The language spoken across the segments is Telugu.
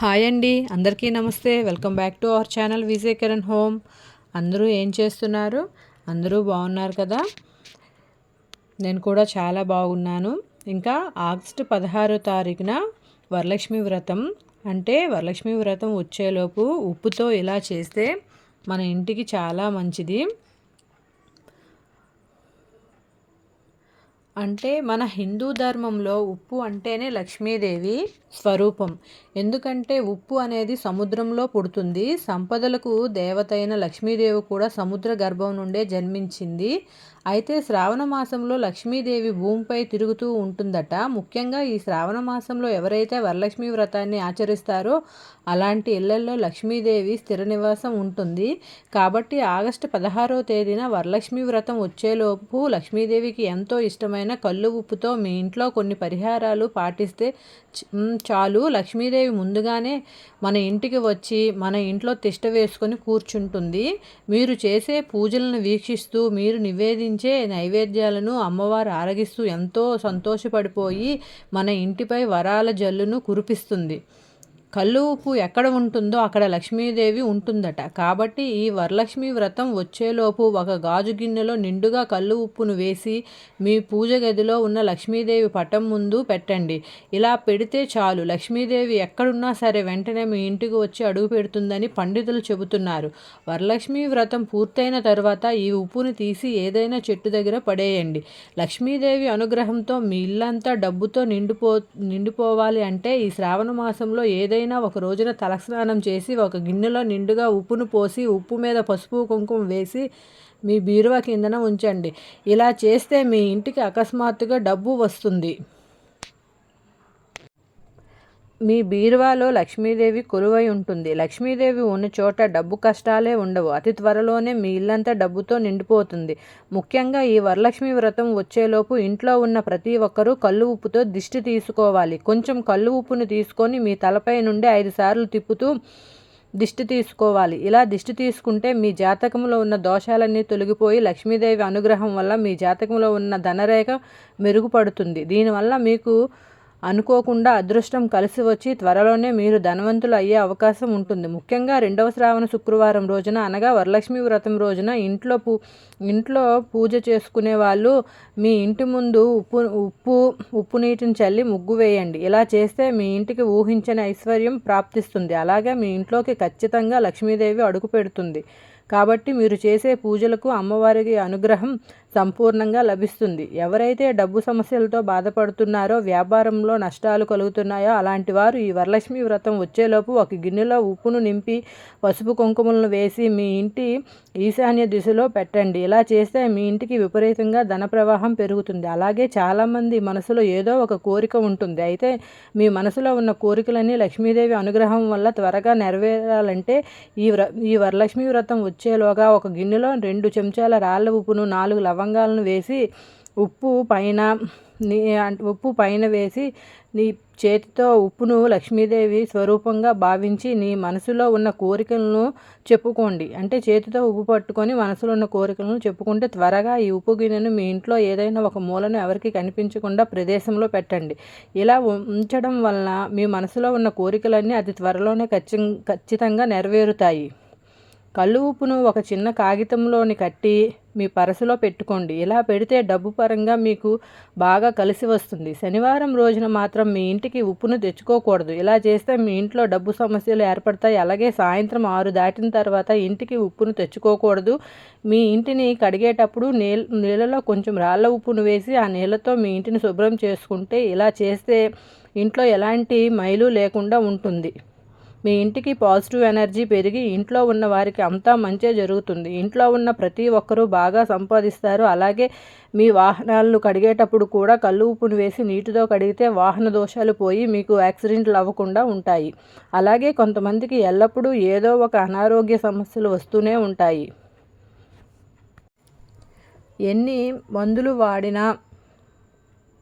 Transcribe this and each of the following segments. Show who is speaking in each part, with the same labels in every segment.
Speaker 1: హాయ్ అండి అందరికీ నమస్తే. Welcome back to our channel Vijay Kiran home. అందరూ ఏం చేస్తున్నారు? అందరూ బాగున్నారు కదా? నేను కూడా చాలా బాగున్నాను. ఇంకా ఆగస్టు పదహారో తారీఖున వరలక్ష్మి వ్రతం. అంటే వరలక్ష్మి వ్రతం వచ్చేలోపు ఉప్పుతో ఇలా చేస్తే మన ఇంటికి చాలా మంచిది. అంటే మన హిందూ ధర్మంలో ఉప్పు అంటేనే లక్ష్మీదేవి స్వరూపం. ఎందుకంటే ఉప్పు అనేది సముద్రంలో పుడుతుంది. సంపదలకు దేవతైన లక్ష్మీదేవి కూడా సముద్ర గర్భం నుండే జన్మించింది. అయితే శ్రావణ మాసంలో లక్ష్మీదేవి భూమిపై తిరుగుతూ ఉంటుందట. ముఖ్యంగా ఈ శ్రావణ మాసంలో ఎవరైతే వరలక్ష్మి వ్రతాన్ని ఆచరిస్తారో అలాంటి ఇళ్ళలో లక్ష్మీదేవి స్థిర నివాసం ఉంటుంది. కాబట్టి ఆగస్టు పదహారో తేదీన వరలక్ష్మి వ్రతం వచ్చేలోపు లక్ష్మీదేవికి ఎంతో ఇష్టమైన కళ్ళు ఉప్పుతో మీ ఇంట్లో కొన్ని పరిహారాలు పాటిస్తే చాలు. లక్ష్మీదేవి ముందుగానే మన ఇంటికి వచ్చి మన ఇంట్లో తిష్ట వేసుకొని కూర్చుంటుంది. మీరు చేసే పూజలను వీక్షిస్తూ మీరు నివేది నైవేద్యాలను అమ్మవారు ఆరగిస్తూ ఎంతో సంతోషపడిపోయి మన ఇంటిపై వరాల జల్లును కురిపిస్తుంది. కళ్ళు ఉప్పు ఎక్కడ ఉంటుందో అక్కడ లక్ష్మీదేవి ఉంటుందట. కాబట్టి ఈ వరలక్ష్మి వ్రతం వచ్చేలోపు ఒక గాజు గిన్నెలో నిండుగా కళ్ళు ఉప్పును వేసి మీ పూజ గదిలో ఉన్న లక్ష్మీదేవి పటం ముందు పెట్టండి. ఇలా పెడితే చాలు. లక్ష్మీదేవి ఎక్కడున్నా సరే వెంటనే మీ ఇంటికి వచ్చి అడుగు పెడుతుందని పండితులు చెబుతున్నారు. వరలక్ష్మి వ్రతం పూర్తయిన తర్వాత ఈ ఉప్పును తీసి ఏదైనా చెట్టు దగ్గర పడేయండి. లక్ష్మీదేవి అనుగ్రహంతో మీ ఇల్లంతా డబ్బుతో నిండిపో నిండిపోవాలి అంటే ఈ శ్రావణ మాసంలో ఏదైనా ఎప్పుడైనా ఒక రోజున తలస్నానం చేసి ఒక గిన్నెలో నిండుగా ఉప్పును పోసి ఉప్పు మీద పసుపు కుంకుమ వేసి మీ బీరువా కిందన ఉంచండి. ఇలా చేస్తే మీ ఇంటికి అకస్మాత్తుగా డబ్బు వస్తుంది. మీ బీరువాలో లక్ష్మీదేవి కొలువై ఉంటుంది. లక్ష్మీదేవి ఉన్న చోట డబ్బు కష్టాలే ఉండవు. అతి త్వరలోనే మీ ఇల్లంతా డబ్బుతో నిండిపోతుంది. ముఖ్యంగా ఈ వరలక్ష్మి వ్రతం వచ్చేలోపు ఇంట్లో ఉన్న ప్రతి ఒక్కరూ కళ్ళు ఉప్పుతో దిష్టి తీసుకోవాలి. కొంచెం కళ్ళు ఉప్పును తీసుకొని మీ తలపై నుండి ఐదు సార్లు తిప్పుతూ దిష్టి తీసుకోవాలి. ఇలా దిష్టి తీసుకుంటే మీ జాతకంలో ఉన్న దోషాలన్నీ తొలగిపోయి లక్ష్మీదేవి అనుగ్రహం వల్ల మీ జాతకంలో ఉన్న ధనరేఖ మెరుగుపడుతుంది. దీనివల్ల మీకు అనుకోకుండా అదృష్టం కలిసి వచ్చి త్వరలోనే మీరు ధనవంతులు అయ్యే అవకాశం ఉంటుంది. ముఖ్యంగా రెండవ శ్రావణ శుక్రవారం రోజున అనగా వరలక్ష్మి వ్రతం రోజున ఇంట్లో పూ ఇంట్లో పూజ చేసుకునే వాళ్ళు మీ ఇంటి ముందు ఉప్పు ఉప్పు ఉప్పు నీటిని చల్లి ముగ్గు వేయండి. ఇలా చేస్తే మీ ఇంటికి ఊహించని ఐశ్వర్యం ప్రాప్తిస్తుంది. అలాగే మీ ఇంట్లోకి ఖచ్చితంగా లక్ష్మీదేవి అడుగు పెడుతుంది. కాబట్టి మీరు చేసే పూజలకు అమ్మవారికి అనుగ్రహం సంపూర్ణంగా లభిస్తుంది. ఎవరైతే డబ్బు సమస్యలతో బాధపడుతున్నారో వ్యాపారంలో నష్టాలు కలుగుతున్నాయో అలాంటి వారు ఈ వరలక్ష్మి వ్రతం వచ్చేలోపు ఒక గిన్నెలో ఉప్పును నింపి పసుపు కుంకుమలను వేసి మీ ఇంటి ఈశాన్య దిశలో పెట్టండి. ఇలా చేస్తే మీ ఇంటికి విపరీతంగా ధన ప్రవాహం పెరుగుతుంది. అలాగే చాలామంది మనసులో ఏదో ఒక కోరిక ఉంటుంది. అయితే మీ మనసులో ఉన్న కోరికలన్నీ లక్ష్మీదేవి అనుగ్రహం వల్ల త్వరగా నెరవేరాలంటే ఈ వ్ర ఈ వరలక్ష్మి వ్రతం వచ్చేలోగా ఒక గిన్నెలో రెండు చెంచాల రాళ్ళ ఉప్పును నాలుగు లవ లవంగాలను వేసి ఉప్పు పైన నీ ఉప్పు పైన వేసి నీ చేతితో ఉప్పును లక్ష్మీదేవి స్వరూపంగా భావించి నీ మనసులో ఉన్న కోరికలను చెప్పుకోండి. అంటే చేతితో ఉప్పు పట్టుకొని మనసులో ఉన్న కోరికలను చెప్పుకుంటే త్వరగా ఈ ఉప్పు గిన్నెను మీ ఇంట్లో ఏదైనా ఒక మూలను ఎవరికి కనిపించకుండా ప్రదేశంలో పెట్టండి. ఇలా ఉంచడం వలన మీ మనసులో ఉన్న కోరికలన్నీ అతి త్వరలోనే ఖచ్చితంగా నెరవేరుతాయి. కళ్ళు ఉప్పును ఒక చిన్న కాగితంలోని కట్టి మీ పరసలో పెట్టుకోండి. ఇలా పెడితే డబ్బు పరంగా మీకు బాగా కలిసి వస్తుంది. శనివారం రోజున మాత్రం మీ ఇంటికి ఉప్పును తెచ్చుకోకూడదు. ఇలా చేస్తే మీ ఇంట్లో డబ్బు సమస్యలు ఏర్పడతాయి. అలాగే సాయంత్రం ఆరు దాటిన తర్వాత ఇంటికి ఉప్పును తెచ్చుకోకూడదు. మీ ఇంటిని కడిగేటప్పుడు నీళ్ళ నీళ్ళలో కొంచెం రాళ్ళ ఉప్పును వేసి ఆ నీళ్ళతో మీ ఇంటిని శుభ్రం చేసుకుంటే ఇలా చేస్తే ఇంట్లో ఎలాంటి మైలు లేకుండా ఉంటుంది. మీ ఇంటికి పాజిటివ్ ఎనర్జీ పెరిగి ఇంట్లో ఉన్న వారికి అంతా మంచే జరుగుతుంది. ఇంట్లో ఉన్న ప్రతి ఒక్కరూ బాగా సంపాదిస్తారు. అలాగే మీ వాహనాలను కడిగేటప్పుడు కూడా కళ్ళు ఉప్పును వేసి నీటితో కడిగితే వాహన దోషాలు పోయి మీకు యాక్సిడెంట్లు అవ్వకుండా ఉంటాయి. అలాగే కొంతమందికి ఎల్లప్పుడూ ఏదో ఒక అనారోగ్య సమస్యలు వస్తూనే ఉంటాయి. ఎన్ని మందులు వాడినా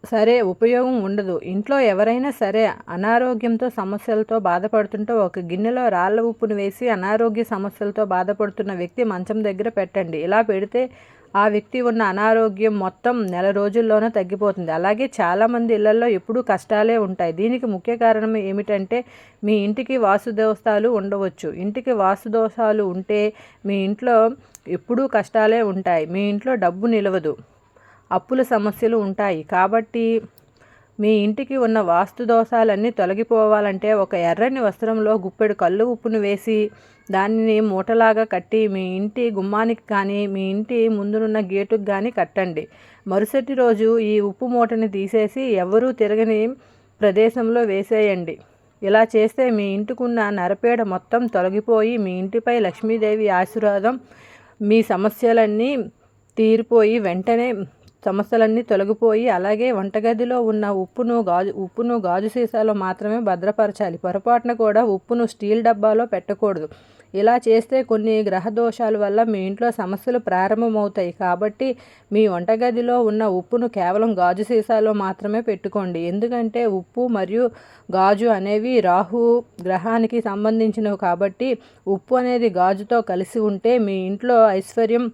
Speaker 1: సరే ఉపయోగం ఉండదు. ఇంట్లో ఎవరైనా సరే అనారోగ్యంతో సమస్యలతో బాధపడుతుంటే ఒక గిన్నెలో రాళ్ళ ఉప్పును వేసి అనారోగ్య సమస్యలతో బాధపడుతున్న వ్యక్తి మంచం దగ్గర పెట్టండి. ఇలా పెడితే ఆ వ్యక్తి ఉన్న అనారోగ్యం మొత్తం నెల రోజుల్లోనే తగ్గిపోతుంది. అలాగే చాలామంది ఇళ్ళలో ఎప్పుడూ కష్టాలే ఉంటాయి. దీనికి ముఖ్య కారణం ఏమిటంటే మీ ఇంటికి వాసుదోషాలు ఉండవచ్చు. ఇంటికి వాసుదోషాలు ఉంటే మీ ఇంట్లో ఎప్పుడూ కష్టాలే ఉంటాయి. మీ ఇంట్లో డబ్బు నిలవదు. అప్పుల సమస్యలు ఉంటాయి. కాబట్టి మీ ఇంటికి ఉన్న వాస్తు దోషాలన్నీ తొలగిపోవాలంటే ఒక ఎర్రని వస్త్రంలో గుప్పెడు కళ్ళు ఉప్పును వేసి దానిని మూటలాగా కట్టి మీ ఇంటి గుమ్మానికి కానీ మీ ఇంటి ముందునున్న గేటుకు కానీ కట్టండి. మరుసటి రోజు ఈ ఉప్పు మూటని తీసేసి ఎవరూ తిరగని ప్రదేశంలో వేసేయండి. ఇలా చేస్తే మీ ఇంటికున్న నరపేడ మొత్తం తొలగిపోయి మీ ఇంటిపై లక్ష్మీదేవి ఆశీర్వాదం మీ సమస్యలన్నీ తీరిపోయి వెంటనే సమస్యలన్నీ తొలగిపోయి అలాగే వంటగదిలో ఉన్న ఉప్పును గాజు ఉప్పును గాజు సీసాలో మాత్రమే భద్రపరచాలి. పొరపాటున కూడా ఉప్పును స్టీల్ డబ్బాలో పెట్టకూడదు. ఇలా చేస్తే కొన్ని గ్రహ దోషాల వల్ల మీ ఇంట్లో సమస్యలు ప్రారంభమవుతాయి. కాబట్టి మీ వంటగదిలో ఉన్న ఉప్పును కేవలం గాజు సీసాలో మాత్రమే పెట్టుకోండి. ఎందుకంటే ఉప్పు మరియు గాజు అనేవి రాహు గ్రహానికి సంబంధించినవి. కాబట్టి ఉప్పు అనేది గాజుతో కలిసి ఉంటే మీ ఇంట్లో ఐశ్వర్యం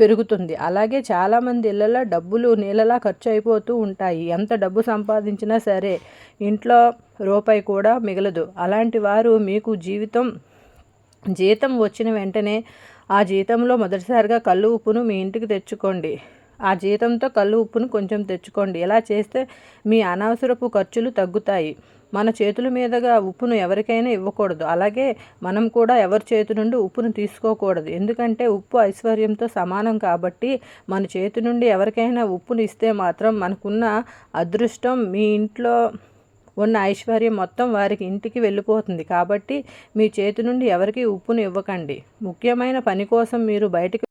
Speaker 1: పెరుగుతుంది. అలాగే చాలామంది ఇళ్ళలో డబ్బులు నీళ్ళలా ఖర్చు అయిపోతూ ఉంటాయి. ఎంత డబ్బు సంపాదించినా సరే ఇంట్లో రూపాయి కూడా మిగలదు. అలాంటి వారు మీకు జీవితం జీతం వచ్చిన వెంటనే ఆ జీతంలో మొదటిసారిగా కళ్ళు ఉప్పును మీ ఇంటికి తెచ్చుకోండి. ఆ జీతంతో కళ్ళు ఉప్పును కొంచెం తెచ్చుకోండి. ఇలా చేస్తే మీ అనవసరపు ఖర్చులు తగ్గుతాయి. మన చేతుల మీదుగా ఉప్పును ఎవరికైనా ఇవ్వకూడదు. అలాగే మనం కూడా ఎవరి చేతి నుండి ఉప్పును తీసుకోకూడదు. ఎందుకంటే ఉప్పు ఐశ్వర్యంతో సమానం కాబట్టి మన చేతి నుండి ఎవరికైనా ఉప్పును ఇస్తే మాత్రం మనకున్న అదృష్టం మీ ఇంట్లో ఉన్న ఐశ్వర్యం మొత్తం వారికి ఇంటికి వెళ్ళిపోతుంది. కాబట్టి మీ చేతి నుండి ఎవరికి ఉప్పును ఇవ్వకండి. ముఖ్యమైన పని కోసం మీరు బయటికి